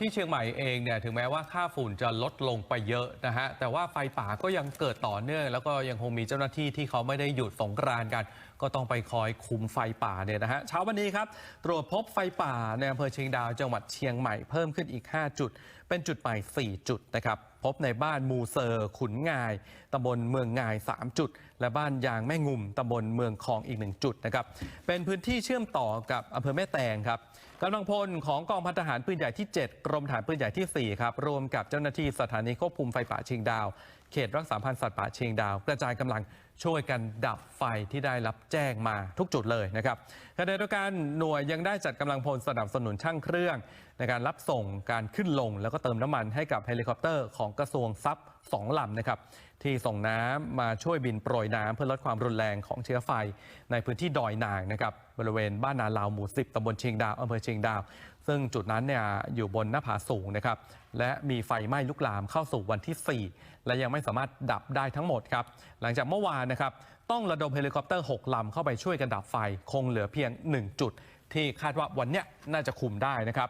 ที่เชียงใหม่เองเนี่ยถึงแม้ว่าค่าฝุ่นจะลดลงไปเยอะนะฮะแต่ว่าไฟป่าก็ยังเกิดต่อเนื่อง แล้วก็ยังคงมีเจ้าหน้าที่ที่เขาไม่ได้หยุดสงกรานต์กัน ก็ต้องไปคอยคุมไฟป่าเนี่ยนะฮะเช้าวันนี้ครับ ตรวจพบไฟป่าในอำเภอเชียงดาวจังหวัดเชียงใหม่เพิ่มขึ้นอีก 5 จุด เป็นจุดใหม่ 4 จุดนะครับพบในบ้านมูเซอร์ขุนงายตำบลเมืองงาย 3 จุด และบ้านยางแม่งุมตำบลเมืองคลองอีก 1 จุดนะครับเป็นพื้นที่เชื่อมต่อกับอำเภอแม่แตงครับ กำลังพลของกองพันทหารปืนใหญ่ที่ 7 กรมฐานปืนใหญ่ที่ 4 ครับ รวมกับเจ้าหน้าที่สถานีควบคุมไฟป่าเชียงดาว เขตรักษาพันธุ์สัตว์ป่าเชียงดาว กระจายกำลังช่วยกันดับไฟที่ได้รับแจ้งมาทุกจุดเลยนะครับขณะเดียวกันหน่วยยังได้จัดกำลังพลสนับสนุนช่างเครื่อง ในการรับส่งการขึ้นลง แล้วก็เติมน้ำมันให้กับเฮลิคอปเตอร์ของกระทรวงทรัพย์สองลำนะครับที่ส่งน้ำมาช่วยบินโปรยน้ำเพื่อลดความรุนแรงของเชื้อไฟ ในพื้นที่ดอยนางนะครับบริเวณบ้านนาลาวหมู่10ตำบลเชียงดาวอำเภอเชียงดาว ซึ่งจุดนั้นเนี่ยอยู่บนหน้าผาสูงนะครับ และมีไฟไหม้ลุกลามเข้าสู่วันที่ 4 และยังไม่สามารถดับได้ทั้งหมดครับ หลังจากเมื่อวานนะครับ ต้องระดมเฮลิคอปเตอร์ 6 ลำเข้าไปช่วยกันดับไฟ คงเหลือเพียง 1 จุด ที่คาดว่าวันนี้น่าจะคุมได้นะครับ